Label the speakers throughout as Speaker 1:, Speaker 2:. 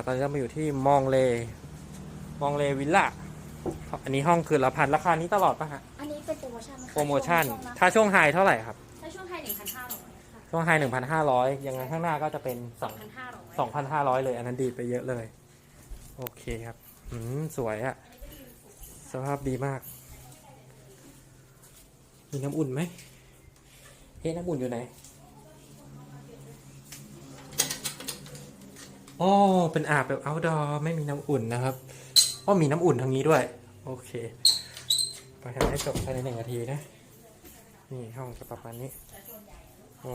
Speaker 1: อ่าตอนนี้เรามาอยู่ที่มองเล มองเลวิลล่า อันนี้ห้องคืนละพันราคานี้ตลอดปะฮะ
Speaker 2: อันนี้เป็นโปรโมชั่นนะคะ
Speaker 1: โปรโมชั่น
Speaker 2: ช่วงะ
Speaker 1: ถ้าช่วงไฮเท่าไหร่ครับ
Speaker 2: ถ้าช่วงไทยหนึ่งพันห้าร้อยค่ะ
Speaker 1: ช่วงไฮหนึ่งพันห้าร้อยยังไงข้างหน้าก็จะเป็นส
Speaker 2: ส
Speaker 1: อ
Speaker 2: องงพันห้าร้อย
Speaker 1: สองพันห้าร้อยเลย อันนั้นดีไปเยอะเลย โอเคครับ อืม สวยอะสภาพดีมาก มีน้ำอุ่นไหมเฮ้น้ำอุ่นอยู่ไหน โอ๋อเป็นอาบแบบ outdoor ไม่มีน้ำอุ่นนะครับอ๋อมีน้ำอุ่นทางนี้ด้วย โอเคไปทำให้จบภายในหนึ่งนาทีนะ นี่ห้องจะประมาณนี้ โอ้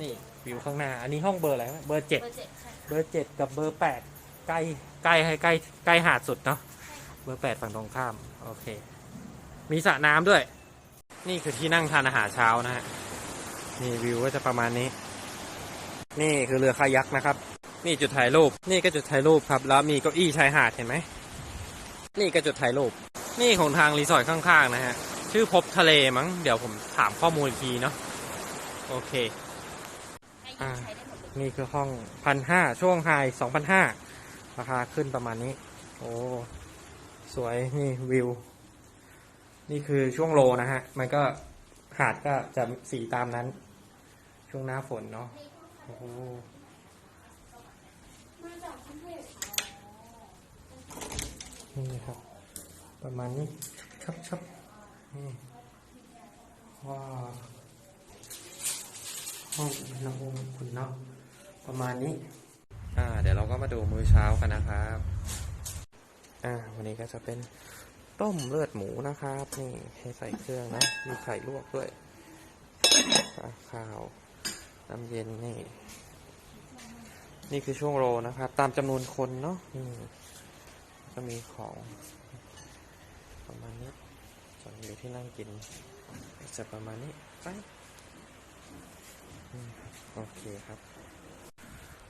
Speaker 1: นี่วิวข้างหน้า อันนี้ห้องเบอร์อะไรเบอร์เจ็ด
Speaker 2: เบอร์เจ็ดค่
Speaker 1: เบอร์เจ็ดกับเบอร์แปดใกล้ใกล้ให้ใกล้ใกล้หาดสุดเนาะ เบอร์แปดฝั่งตรงข้าม โอเค มีสระน้ำด้วย นี่คือที่นั่งทานอาหารเช้านะฮะ นี่วิวก็จะประมาณนี้ นี่คือเรือคายักนะครับ นี่จุดถ่ายรูป นี่ก็จุดถ่ายรูปครับ แล้วมีเก้าอี้ชายหาดเห็นไหม นี่ก็จุดถ่ายรูป นี่ของทางรีสอร์ทข้างๆนะฮะ ชื่อพบทะเลมั้ง เดี๋ยวผมถามข้อมูลอีกทีเนาะ โอเค
Speaker 2: ให้ยืมใช้ได้หมดเลย
Speaker 1: นี่คือห้องพันห้าช่วงไฮสองพันห้าราคาขึ้นประมาณนี้ โอ้ สวย นี่วิว นี่คือช่วงโลนะฮะ มันก็หาดก็จะสีตามนั้น ช่วงหน้าฝนเนาะ โอ้ โหนี่ครับ ประมาณนี้ชับชับนี่ว้าวห้องน้ำองคุณเนาะประมาณนี้ อ่า เดี๋ยวเราก็มาดูมื้อเช้ากันนะครับ อ่า วันนี้ก็จะเป็นต้มเลือดหมูนะครับนี่ให้ใส่เครื่องนะ มีไข่ลวกด้วยข้าวน้ำเย็นนี่ นี่คือช่วงโรนะครับ ตามจำนวนคนเนาะนี่ ก็มีของประมาณนี้ส่วนอยู่ที่นั่งกินจะประมาณนี้ไปโอเคครับ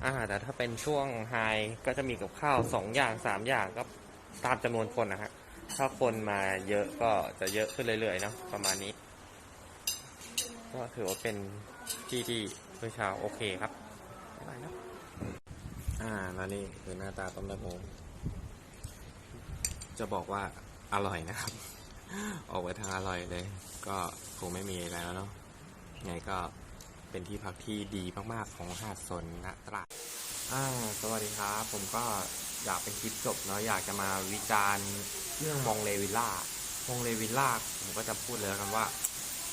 Speaker 1: อ่า แต่ถ้าเป็นช่วงไฮก็จะมีกับข้าวสองอย่างสามอย่างก็ตามจำนวนคนนะฮะ ถ้าคนมาเยอะก็จะเยอะขึ้นเรื่อยๆเนาะประมาณนี้ ก็ถือว่าเป็นที่ที่เมื่อเช้าโอเคครับบ๊ายบายนะอ่าแล้วนี่คือหน้าตาต้มเลือดหมู จะบอกว่าอร่อยนะครับ ออกไปทางอร่อยเลย ก็คงไม่มีอะไรแล้วเนาะไงก็เป็นที่พักที่ดีมากๆของหาดสนนะตราดอ่าสวัสดีครับ ผมก็อยากเป็นคลิปจบเนาะอยากจะมาวิจารณ์เรื่องมองเลวิลล่ามองเลวิลล่าผมก็จะพูดเลยแล้วกันว่า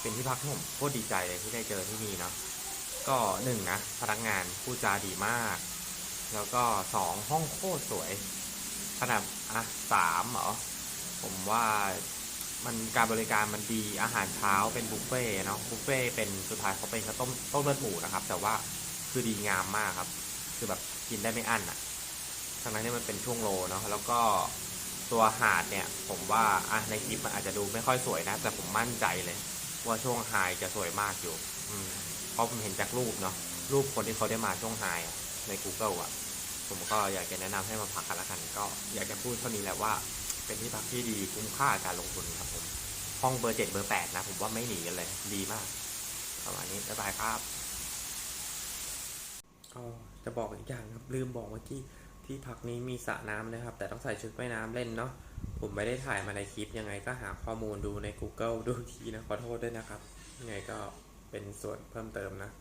Speaker 1: เป็นที่พักที่ผมโคตรดีใจเลยที่ได้เจอที่นี่เนาะก็หนึ่งนะพนักงานพูดจาดีมาก แล้วก็สองห้องโคตรสวย ขนาดอะสามเหรอ ผมว่ามันการบริการมันดีอาหารเช้าเป็นบุฟเฟ่เนาะบุฟเฟ่เป็นสุดท้ายเขาเป็นข้าวต้มต้มเลือดหมูนะครับ แต่ว่าคือดีงามมากครับ คือแบบกินได้ไม่อั้นอะทั้งนั้นที่มันเป็นช่วงโลเนาะแล้วก็ตัวหาดเนี่ย ผมว่าอะในคลิปมันอาจจะดูไม่ค่อยสวยนะ แต่ผมมั่นใจเลย ว่าช่วงไฮจะสวยมากอยู่ อืมเพราะผมเห็นจากรูปเนาะรูปคนที่เขาได้มาช่วงไฮใน Google อะ ผมก็อยากจะแนะนำให้มาพักกันละกัน ก็อยากจะพูดเท่านี้แหละว่า เป็นที่พักที่ดีคุ้มค่าการลงทุนครับผมห้องเบอร์เจ็ดเบอร์แปดนะ ผมว่าไม่หนีกันเลย ดีมากประมาณนี้บ๊ายบายครับก็จะบอกอีกอย่างครับลืมบอกเมื่อกี้ที่พักนี้มีสระน้ำนะครับ แต่ต้องใส่ชุดว่ายน้ำเล่นเนาะผมไม่ได้ถ่ายมาในคลิปยังไงก็หาข้อมูลดูใน Google ดูทีนะขอโทษด้วยนะครับยังไงก็เป็นส่วนเพิ่มเติมนะ